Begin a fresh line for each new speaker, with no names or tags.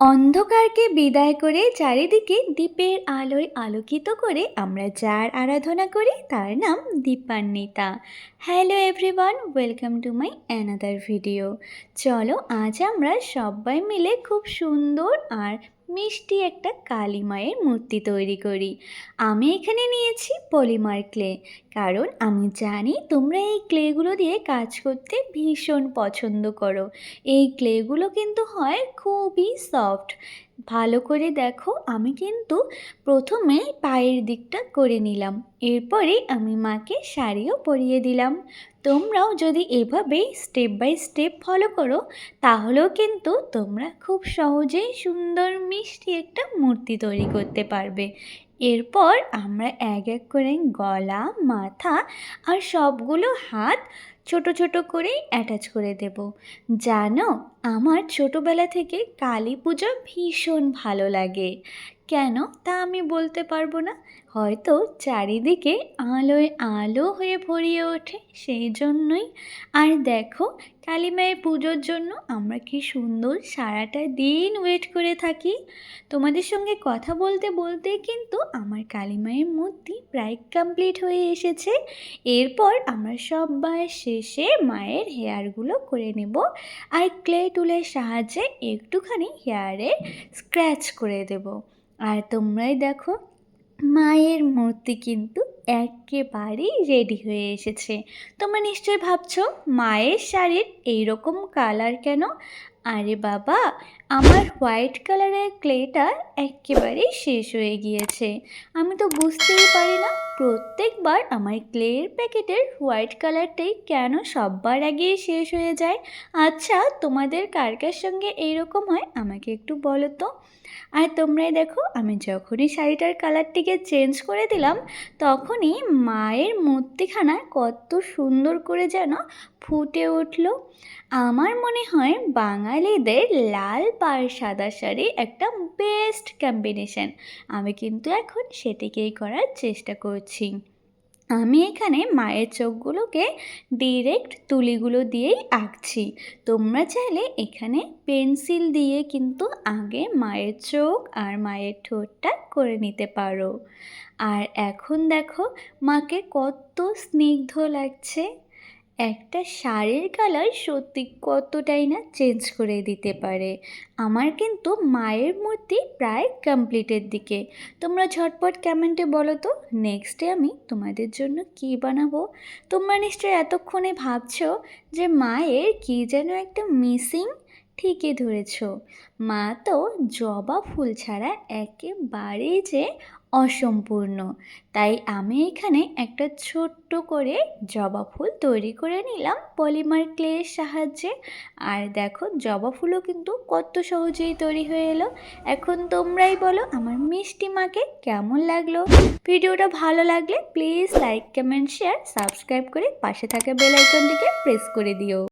অন্ধকারকে বিদায় করে চারিদিকে দীপের আলোয় আলোকিত করে আমরা যার আরাধনা করি তার নাম Dipanwita. Hello everyone welcome to my another video চলো, আজ আমরা সবাই মিলে খুব সুন্দর আর মিষ্টি একটা কালী মায়ের মূর্তি তৈরি করি। আমি এখানে নিয়েছি পলিমার ক্লে, কারণ আমি জানি তোমরা এই ক্লেগুলো দিয়ে কাজ করতে ভীষণ পছন্দ করো। এই ক্লেগুলো কিন্তু হয় খুবই সফট। ভালো করে দেখো, আমি কিন্তু প্রথমে পায়ের দিকটা করে নিলাম। এরপরে আমি মাকে শাড়িও পরিয়ে দিলাম। তোমরাও যদি এভাবেই স্টেপ বাই স্টেপ ফলো করো, তাহলেও কিন্তু তোমরা খুব সহজেই সুন্দর মিষ্টি একটা মূর্তি তৈরি করতে পারবে। এরপর আমরা এক এক করে গলা, মাথা আর সবগুলো হাত ছোট ছোট করেই অ্যাটাচ করে দেব। জানো, আমার ছোটোবেলা থেকে কালী পুজো ভীষণ ভালো লাগে। কেন তা আমি বলতে পারব না। হয়তো চারিদিকে আলোয় আলো হয়ে ভরিয়ে ওঠে, সেই জন্যই। আর দেখো, কালী মায়ের পুজোর জন্য আমরা কি সুন্দর সারাটা দিন ওয়েট করে থাকি। তোমাদের সঙ্গে কথা বলতে বলতে কিন্তু আমার কালী মায়ের মূর্তি প্রায় কমপ্লিট হয়ে এসেছে। এরপর আমরা সবাই শেষে মায়ের হেয়ারগুলো করে নেব। আর ক্লে টুলের সাহায্যে একটুখানি হেয়ারে স্ক্র্যাচ করে দেব। আর তোমরাই দেখো, মায়ের মূর্তি কিন্তু একেবারেই রেডি হয়ে এসেছে। তোমরা নিশ্চয়ই ভাবছ, মায়ের শাড়ির এইরকম কালার কেন? আরে বাবা, আমার হোয়াইট কালারের ক্লেটা একেবারেই শেষ হয়ে গিয়েছে। আমি তো বুঝতেই পারি না প্রত্যেকবার আমার ক্লের প্যাকেটের হোয়াইট কালারটাই কেন সববার আগে শেষ হয়ে যায়। আচ্ছা তোমাদের কার কার সঙ্গে এইরকম হয়, আমাকে একটু বলো তো। আর তোমরাই দেখো, আমি যখনই শাড়িটার কালারটিকে চেঞ্জ করে দিলাম, তখনই মায়ের মূর্তিখানা কত সুন্দর করে যেন ফুটে উঠল। আমার মনে হয় বাঙালিদের লাল পাড় সাদা শাড়ি একটা বেস্ট কম্বিনেশন আমি কিন্তু এখন সেটিকেই করার চেষ্টা করছি। আমি এখানে মায়ের চোখগুলোকে ডিরেক্ট তুলিগুলো দিয়েই আঁকছি। তোমরা চাইলে এখানে পেন্সিল দিয়ে কিন্তু আগে মায়ের চোখ আর মায়ের ঠোঁটটা করে নিতে পারো। আর এখন দেখো, মাকে কত স্নিগ্ধ লাগছে। একটা শাড়ির কালার সত্যি কতটাই না চেঞ্জ করে দিতে পারে। আমার কিন্তু মায়ের মূর্তি প্রায় কমপ্লিটের দিকে। তোমরা ঝটপট কমেন্টে বলো তো নেক্সটে আমি তোমাদের জন্য কি বানাবো? তোমরা নিশ্চয়ই এতক্ষণে ভাবছ যে মায়ের কী যেন একটা মিসিং ঠিকই ধরেছ। মা তো জবা ফুল ছাড়া একেবারেই যে অসম্পূর্ণ। তাই আমি এখানে একটা ছোট্ট করে জবা ফুল তৈরি করে নিলাম পলিমার ক্লের সাহায্যে। আর দেখো, জবা ফুলও কিন্তু কত সহজেই তৈরি হয়ে এলো। এখন তোমরাই বলো আমার মিষ্টি মাকে কেমন লাগল? ভিডিওটা ভালো লাগলে please like, comment, share, subscribe করে পাশে থাকা বেল আইকনটিকে প্রেস করে দিও।